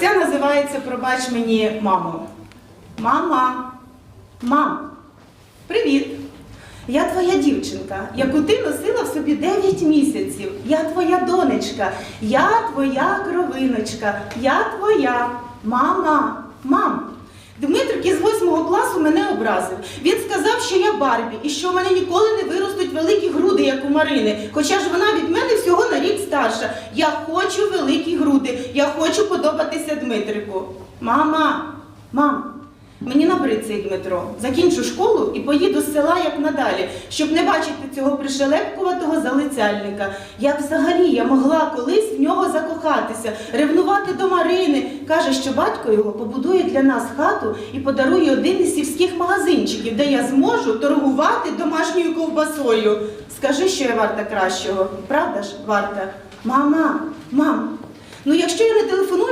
Ця називається Пробач мені, мамо. Мама, мам, привіт! Я твоя дівчинка, яку ти носила в собі 9 місяців. Я твоя донечка, я твоя кровиночка, я твоя мама, мам. Дмитрик із 8 класу мене образив. Він сказав, що я Барбі і що в мене ніколи не виростуть великі груди, як у Марини. Хоча ж вона від мене всього на старша. Я хочу великі груди, я хочу подобатися Дмитрику. Мама, мам, Мені набрид цей Дмитро. Закінчу школу і поїду з села як надалі, щоб не бачити цього пришелепкуватого залицяльника. Як взагалі я могла колись в нього закохатися, ревнувати до Марини. Каже, що батько його побудує для нас хату і подарує один із сільських магазинчиків, де я зможу торгувати домашньою ковбасою. Скажи, що я варта кращого. Правда ж, варта? Мама, мам, ну якщо я не телефоную.